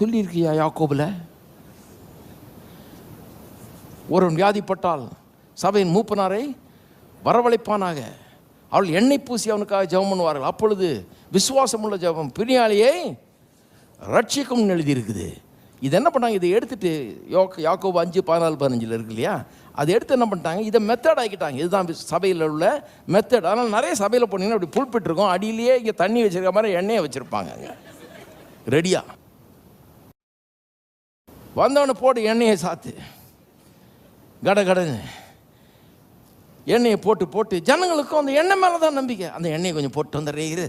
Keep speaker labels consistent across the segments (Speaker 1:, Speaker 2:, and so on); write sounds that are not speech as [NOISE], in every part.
Speaker 1: சொல்லியிருக்கியா யாக்கோபில்? ஒருவன் வியாதிப்பட்டால் சபையின் மூப்பனாரை வரவழைப்பானாக. அவள் எண்ணெய் பூசி அவனுக்காக ஜெபம் பண்ணுவார்கள். அப்பொழுது விசுவாசமுள்ள ஜெபம். பிரியாளியை ரட்சிக்கும்னு எழுதியிருக்குது. இது என்ன பண்ணாங்க? இதை எடுத்துட்டு யோக் யாக்கோபு அஞ்சு பதினாலு பதினஞ்சில் இருக்கு இல்லையா? அதை எடுத்து என்ன பண்ணிட்டாங்க? இதை மெத்தட் ஆக்கிட்டாங்க. இதுதான் சபையில் உள்ள மெத்தட் ஆனால் நிறைய சபையில் போனீங்கன்னா அப்படி புல்பிட்டுருக்கோம் அடியிலேயே இங்கே தண்ணி வச்சிருக்க மாதிரி எண்ணெயை வச்சுருப்பாங்க ரெடியாக வந்தவனை போட்டு எண்ணெயை சாத்து. கட கடன்னு எண்ணெயை போட்டு போட்டு ஜனங்களுக்கும் அந்த எண்ணெய் மேலே தான் நம்பிக்கை. அந்த எண்ணெயை கொஞ்சம் போட்டு வந்துடுறே இரு.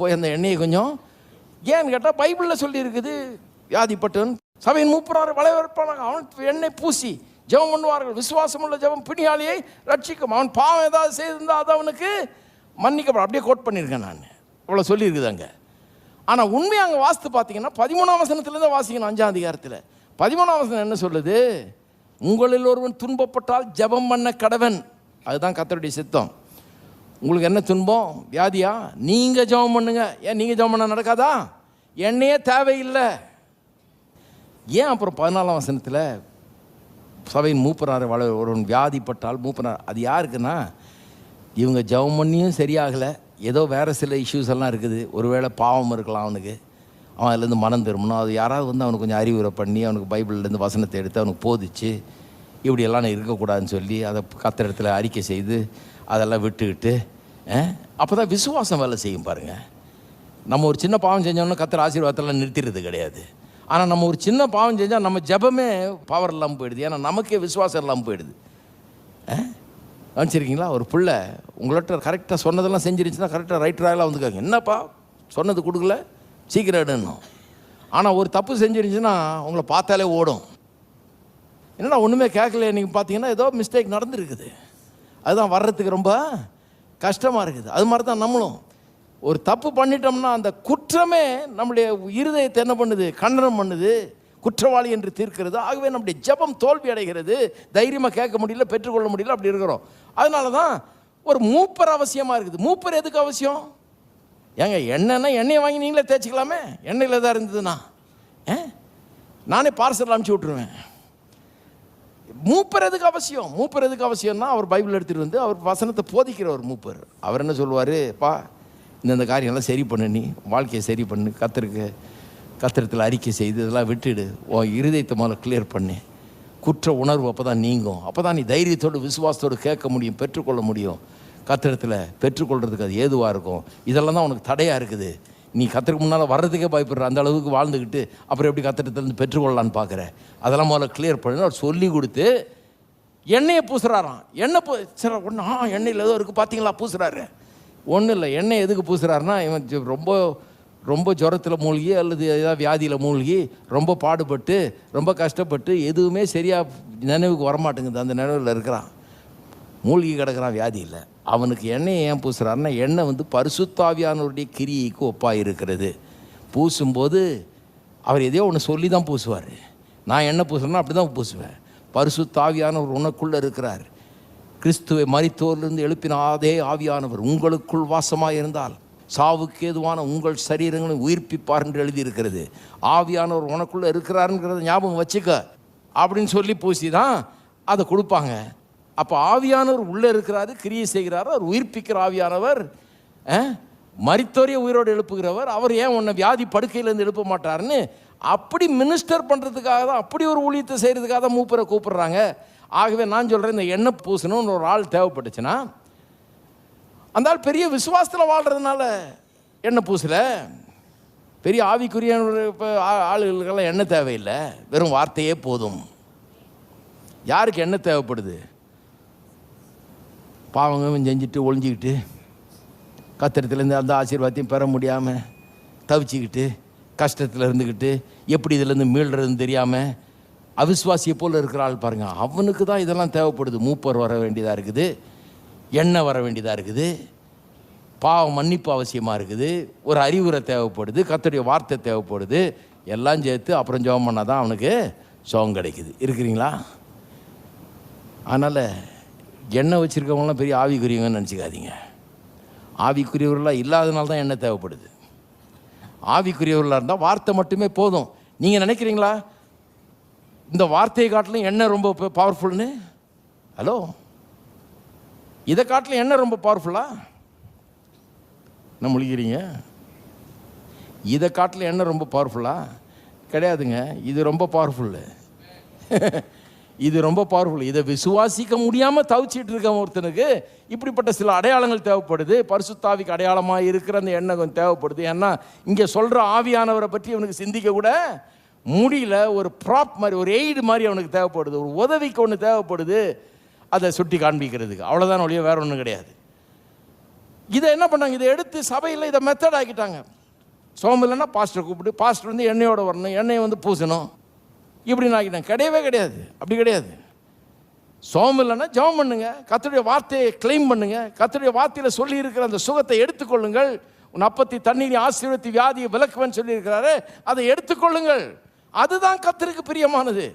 Speaker 1: போய் அந்த எண்ணெயை கொஞ்சம் ஏன்னு கேட்டால் பைபிளில் சொல்லியிருக்குது வியாதிப்பட்டவன் சபையின் மூப்பராறு வளைவற்பானாங்க அவன் எண்ணெய் பூசி ஜெபம் பண்ணுவார்கள். விசுவாசமுள்ள ஜெபம் பிணியாளியை ரட்சிக்கும். அவன் பாவம் ஏதாவது செய்திருந்தால் அது அவனுக்கு மன்னிக்கப்படும். அப்படியே கோட் பண்ணியிருக்கேன் நான். இவ்வளோ சொல்லியிருக்குது அங்கே. ஆனால் உண்மையை அங்கே வாஸ்து பார்த்தீங்கன்னா பதிமூணாம் வசனத்துலேருந்து வாசிக்கணும் அஞ்சாம் அதிகாரத்தில். பதிமூணாம் வசனம் என்ன சொல்லுது? உங்களில் ஒருவன் துன்பப்பட்டால் ஜெபம் பண்ண கடவன். அதுதான் கத்தருடைய சித்தம். உங்களுக்கு என்ன துன்பம்? வியாதியா? நீங்கள் ஜெபம் பண்ணுங்க. ஏன் நீங்கள் ஜெபம் பண்ண நடக்காதா? என்னையே தேவையில்லை. ஏன் அப்புறம் பதினாலாம் வசனத்தில் சபையின் மூப்பனார் வள ஒருவன் வியாதிப்பட்டால் மூப்பனார் அது யாருக்குன்னா இவங்க ஜெபம் பண்ணியும் சரியாகலை. ஏதோ வேறு சில இஷ்யூஸ் எல்லாம் இருக்குது. ஒருவேளை பாவம் இருக்கலாம் அவனுக்கு. அவன் அதுலேருந்து மனம் திரும்பணும். அது யாராவது வந்து அவனுக்கு கொஞ்சம் அறிவுரை பண்ணி அவனுக்கு பைபிள்லேருந்து வசனத்தை எடுத்து அவனுக்கு போதிச்சு இப்படியெல்லாம் நான் இருக்கக்கூடாதுன்னு சொல்லி அதை கத்த இடத்துல அறிக்கை செய்து அதெல்லாம் விட்டுக்கிட்டு அப்போ தான் விசுவாசம் வேலை செய்யும் பாருங்கள் நம்ம ஒரு சின்ன பாவம் செஞ்சோம்னா கத்திர ஆசீர்வாதத்தெல்லாம் நிறுத்திடுறது கிடையாது. ஆனால் நம்ம ஒரு சின்ன பாவம் செஞ்சால் நம்ம ஜெபமே பவர் இல்லாமல் போயிடுது. ஏன்னா நமக்கே விசுவாசம் இல்லாமல் போயிடுது. கவனிச்சிருக்கீங்களா ஒரு பிள்ளை உங்கள்கிட்ட கரெக்டாக சொன்னதெல்லாம் செஞ்சிருச்சுன்னா கரெக்டாக ரைட் ராயெல்லாம் வந்துக்காங்க என்னப்பா? சொன்னது கொடுக்கல சீக்கிரம் எடுணும் ஆனால் ஒரு தப்பு செஞ்சிருந்துச்சுன்னா உங்களை பார்த்தாலே ஓடும். என்னடா ஒன்றுமே கேட்கல நீங்கள் பார்த்தீங்கன்னா ஏதோ மிஸ்டேக் நடந்துருக்குது. அதுதான் வர்றதுக்கு ரொம்ப கஷ்டமாக இருக்குது. அது மாதிரி தான் நம்மளும். ஒரு தப்பு பண்ணிட்டோம்னா அந்த குற்றமே நம்முடைய இருதயத்தை என்ன பண்ணுது? கண்டனம் பண்ணுது. குற்றவாளி என்று தீர்க்கிறது. ஆகவே நம்முடைய ஜெபம் தோல்வி அடைகிறது. தைரியமாக கேட்க முடியல பெற்றுக்கொள்ள முடியல அப்படி இருக்கிறோம். அதனால தான் ஒரு மூப்பர் அவசியமாக இருக்குது. மூப்பர் எதுக்கு அவசியம்? ஏங்க எண்ணெய்னா எண்ணெயை வாங்கி நீங்களே தேய்ச்சிக்கலாமே? எண்ணெயில் தான் இருந்ததுன்னா. ஏ? நானே பார்சல் அனுப்பிச்சி விட்ருவேன் மூப்பர் எதுக்கு அவசியம்? மூப்பர் எதுக்கு அவசியம்னா அவர் பைபிள் எடுத்துகிட்டு வந்து அவர் வசனத்தை போதிக்கிறவர் மூப்பர். அவர் என்ன சொல்லுவார்? பா இந்தந்த காரியம்லாம் சரி பண்ணு நீ. வாழ்க்கையை சரி பண்ணு. கத்திருக்கு. கத்திரத்தில் அறிக்கை செய்து இதெல்லாம் விட்டுடு. உன் இருதயத்தை முதல்ல கிளியர் பண்ணு. குற்ற உணர்வு அப்போ தான் நீங்கும். அப்போ தான் நீ தைரியத்தோடு விசுவாசத்தோடு கேட்க முடியும் பெற்றுக்கொள்ள முடியும். கத்திரத்தில் பெற்றுக்கொள்றதுக்கு அது ஏதுவாக இருக்கும்? இதெல்லாம் தான் உனக்கு தடையாக இருக்குது. நீ கத்திரக்கு முன்னால் வர்றதுக்கே பயப்படுற. அந்த அளவுக்கு வாழ்ந்துக்கிட்டு அப்புறம் எப்படி கத்திரத்துலேருந்து பெற்றுக்கொள்ளலான்னு பார்க்குற அதெல்லாம் முதல்ல கிளியர் பண்ணி. அவர் சொல்லி கொடுத்து எண்ணெயை பூசுறாராம். எண்ணெய் பூ சார் ஒன்று ஆ எண்ணெயில் ஏதோ இருக்குது பார்த்தீங்களா பூசுறாரு. ஒன்றும் இல்லை எண்ணெய் எதுக்கு பூசுறாருன்னா இவன் ரொம்ப ரொம்ப ஜுரத்தில் மூழ்கி அல்லது ஏதாவது வியாதியில் மூழ்கி ரொம்ப பாடுபட்டு ரொம்ப கஷ்டப்பட்டு எதுவுமே சரியாக நினைவுக்கு வரமாட்டேங்குது. அந்த நினைவில் இருக்கிறான். மூழ்கி கிடக்கிறான் வியாதியில் அவனுக்கு எண்ணெயை ஏன் பூசுகிறான்னா எண்ணெய் வந்து பரிசுத்தாவியானவருடைய கிரியைக்கு ஒப்பாக இருக்கிறது பூசும்போது அவர் எதையோ ஒன்று சொல்லி தான் பூசுவார். நான் எண்ணெய் பூசுறேன்னா அப்படி தான் பூசுவேன். பரிசுத்தாவியானவர் உனக்குள்ளே இருக்கிறார். கிறிஸ்துவை மரித்தோரிலிருந்து எழுப்பின அதே ஆவியானவர் உங்களுக்குள் வாசமாக இருந்தால் சாவுக்கு ஏதுவான உங்கள் சரீரங்களை உயிர்ப்பிப்பார் என்று எழுதியிருக்கிறது. ஆவியானவர் உனக்குள்ளே இருக்கிறாருங்கிறத ஞாபகம் வச்சுக்க. அப்படின்னு சொல்லி பூசி தான் அதை கொடுப்பாங்க. அப்போ ஆவியானவர் உள்ளே இருக்கிறாரு கிரியை செய்கிறாரு அவர் உயிர்ப்பிக்கிற ஆவியானவர் அஹ், மரித்தோரையே உயிரோடு எழுப்புகிறவர் அவர் ஏன் உன்னை வியாதி படுக்கையிலேருந்து எழுப்ப மாட்டாருன்னு அப்படி மினிஸ்டர் பண்ணுறதுக்காக தான் அப்படி ஒரு ஊழியத்தை செய்கிறதுக்காக தான் மூப்பரை கூப்பிடுறாங்க. ஆகவே நான் சொல்கிறேன் இந்த எண்ணெய் பூசணும்னு ஒரு ஆள் தேவைப்பட்டுச்சுன்னா அந்த ஆள் பெரிய விசுவாசத்தில் வாழ்கிறதுனால எண்ணெய் பூசல. பெரிய ஆவிக்குரிய இப்போ ஆளுகளுக்கெல்லாம் எண்ணெய் தேவையில்லை. வெறும் வார்த்தையே போதும். யாருக்கு எண்ணெய் தேவைப்படுது? பாவங்க செஞ்சுட்டு ஒழிஞ்சிக்கிட்டு கத்திரத்துலேருந்து அந்த ஆசீர்வாதத்தையும் பெற முடியாமல் தவிச்சிக்கிட்டு கஷ்டத்தில் இருந்துக்கிட்டு எப்படி இதுலேருந்து மீள்றதுன்னு தெரியாமல் அவிஸ்வாசியை போல் இருக்கிற ஆள் பாருங்கள் அவனுக்கு தான் இதெல்லாம் தேவைப்படுது. மூப்பர் வர வேண்டியதாக இருக்குது. எண்ணெய் வர வேண்டியதாக இருக்குது. பாவம் மன்னிப்பு அவசியமாக இருக்குது. ஒரு அறிவுரை தேவைப்படுது. கத்தருடைய வார்த்தை தேவைப்படுது. எல்லாம் சேர்த்து அப்புறம் ஜோம் பண்ணால் தான் அவனுக்கு சோகம் கிடைக்குது. இருக்கிறீங்களா? அதனால் எண்ணெய் வச்சுருக்கவங்களாம் பெரிய ஆவிக்குரியவங்கன்னு நினச்சிக்காதீங்க. ஆவிக்குரியவர்களாக இல்லாதனால தான் எண்ணெய் தேவைப்படுது. ஆவிக்குரியவர்களாக இருந்தால் வார்த்தை மட்டுமே போதும். நீங்கள் நினைக்கிறீங்களா? இந்த வார்த்தையை காட்டிலும் எண்ணெய் ரொம்ப பவர்ஃபுல்னு ஹலோ இதை காட்டில் என்ன ரொம்ப பவர்ஃபுல்லா என்ன முழிக்கிறீங்க? இதை காட்டில் என்ன ரொம்ப பவர்ஃபுல்லா கிடையாதுங்க. இது ரொம்ப பவர்ஃபுல்லு [LAUGHS] இது ரொம்ப பவர்ஃபுல் இதை விசுவாசிக்க முடியாமல் தவிச்சிட்டு இருக்க ஒருத்தனுக்கு இப்படிப்பட்ட சில அடையாளங்கள் தேவைப்படுது. பரிசுத்தாவிக்கு அடையாளமாக இருக்கிற அந்த எண்ணம் கொஞ்சம் தேவைப்படுது. ஏன்னா இங்கே சொல்கிற ஆவியானவரை பற்றி அவனுக்கு சிந்திக்க கூட முடியல. ஒரு ப்ராப் மாதிரி ஒரு எய்டு மாதிரி அவனுக்கு தேவைப்படுது. ஒரு உதவிக்கு ஒன்று தேவைப்படுது. அதை சுட்டி காண்பிக்கிறதுக்கு. அவ்வளோதான் ஒழிய வேறு ஒன்றும் கிடையாது. இதை என்ன பண்ணாங்க? இதை எடுத்து சபையில் இதை மெத்தட் ஆக்கிட்டாங்க. சோம் இல்லைன்னா பாஸ்டர் கூப்பிட்டு பாஸ்டர் வந்து எண்ணெயோடு வரணும் எண்ணெயை வந்து பூசணும். இப்படின்னு ஆக்கிட்டாங்க. கிடையவே கிடையாது. அப்படி கிடையாது. சோம் இல்லைன்னா ஜெபம் பண்ணுங்க. கத்துடைய வார்த்தையை கிளைம் பண்ணுங்க. கத்துடைய வார்த்தையில் சொல்லியிருக்கிற அந்த சுகத்தை எடுத்துக்கொள்ளுங்கள். உன் அப்பத்தி தண்ணீரை ஆசீர்வத்தி வியாதியை விளக்குவேன்னு சொல்லியிருக்கிறாரு. அதை எடுத்துக்கொள்ளுங்கள். அதுதான் கத்தருக்கு பிரியமானது.